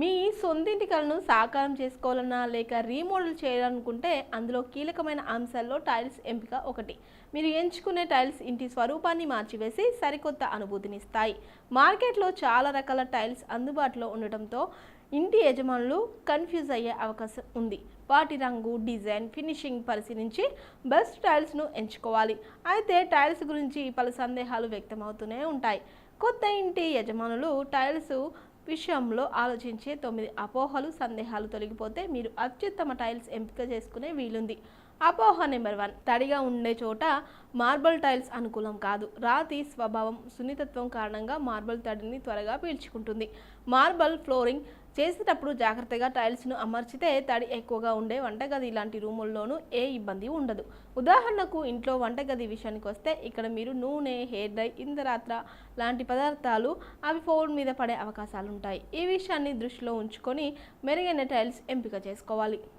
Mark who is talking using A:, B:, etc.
A: మీ సొంతింటి కలను సాకారం చేసుకోవాలన్నా లేక రీమోడల్ చేయాలనుకుంటే అందులో కీలకమైన అంశాల్లో టైల్స్ ఎంపిక ఒకటి. మీరు ఎంచుకునే టైల్స్ ఇంటి స్వరూపాన్ని మార్చివేసి సరికొత్త అనుభూతినిస్తాయి మార్కెట్లో చాలా రకాల టైల్స్ అందుబాటులో ఉండటంతో ఇంటి యజమానులు కన్ఫ్యూజ్ అయ్యే అవకాశం ఉంది. వాటి రంగు డిజైన్ ఫినిషింగ్ పరిశీలించి బెస్ట్ టైల్స్ను ఎంచుకోవాలి. అయితే టైల్స్ గురించి పలు సందేహాలు వ్యక్తమవుతూనే ఉంటాయి. కొత్త ఇంటి యజమానులు టైల్స్ విషయంలో ఆలోచించే తొమ్మిది అపోహలు సందేహాలు తొలగిపోతే మీరు అత్యుత్తమ టైల్స్ ఎంపిక చేసుకునే వీలుంది. అపోహ నెంబర్ వన్. తడిగా ఉండే చోట మార్బల్ టైల్స్ అనుకూలం కాదు. రాతి స్వభావం సున్నితత్వం కారణంగా మార్బల్ తడిని త్వరగా పీల్చుకుంటుంది. మార్బల్ ఫ్లోరింగ్ చేసేటప్పుడు జాగ్రత్తగా టైల్స్ను అమర్చితే తడి ఎక్కువగా ఉండే వంటగది ఇలాంటి రూముల్లోనూ ఏ ఇబ్బంది ఉండదు. ఉదాహరణకు ఇంట్లో వంటగది విషయానికి వస్తే ఇక్కడ మీరు నూనె హెయిర్ డ్రై ఇందరాత్ర లాంటి పదార్థాలు అవి ఫోన్ మీద పడే అవకాశాలు ఉంటాయి ఈ విషయాన్ని దృష్టిలో ఉంచుకొని మెరుగైన టైల్స్ ఎంపిక చేసుకోవాలి.